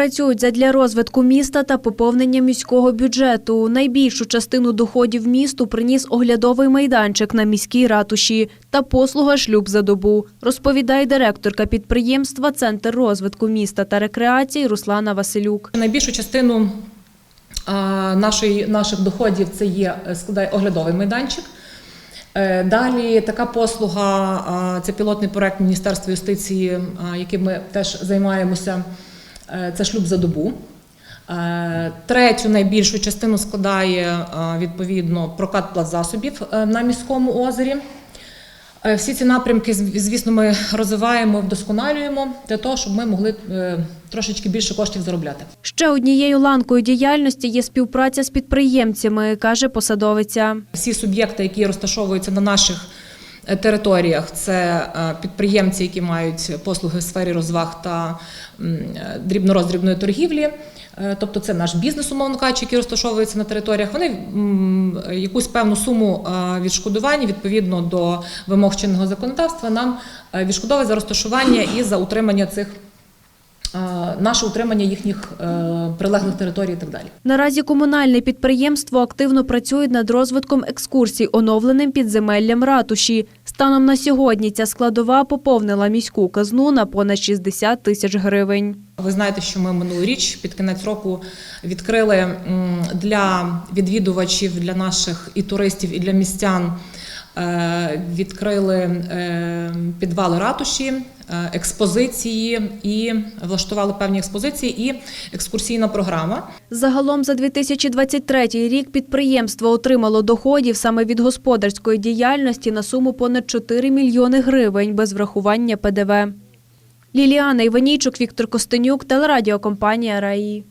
Працюють задля розвитку міста та поповнення міського бюджету. Найбільшу частину доходів місту приніс оглядовий майданчик на міській ратуші та послуга шлюб за добу, розповідає директорка підприємства Центр розвитку міста та рекреації Руслана Василюк. Найбільшу частину наших доходів це є е, складає оглядовий майданчик. Е, Далі така послуга, це пілотний проект Міністерства юстиції, яким ми теж займаємося. Е, Це шлюб за добу. Е, Третю найбільшу частину складає відповідно прокат платзасобів е, на міському озері. Е, Всі ці напрямки, звісно, ми розвиваємо, вдосконалюємо для того, щоб ми могли е, трошечки більше коштів заробляти. Ще однією ланкою діяльності є співпраця з підприємцями, каже посадовиця. Всі суб'єкти, які розташовуються на наших е, територіях, це е, підприємці, які мають послуги в сфері розваг та е, дрібнороздрібної торгівлі. Е, Тобто це наш бізнес, умовно кажучи, який розташовується на територіях. Вони якусь певну суму відшкодування відповідно до вимог чинного законодавства нам відшкодовують за розташування і за утримання цих наше утримання їхніх е, прилеглих територій і так далі. Наразі комунальне підприємство активно працює над розвитком екскурсій, оновленим підземеллям ратуші. Станом на сьогодні ця складова поповнила міську казну на понад 60 тисяч гривень. Ви знаєте, що ми минулоріч під кінець року відкрили для відвідувачів, для наших і туристів, і для містян. Е, Відкрили е, підвали ратуші, е, експозиції і влаштували певні експозиції і екскурсійна програма. Загалом за 2023 рік підприємство отримало доходів саме від господарської діяльності на суму понад 4 мільйони гривень без врахування ПДВ. Ліліана Іванійчук, Віктор Костенюк, телерадіокомпанія «Раї».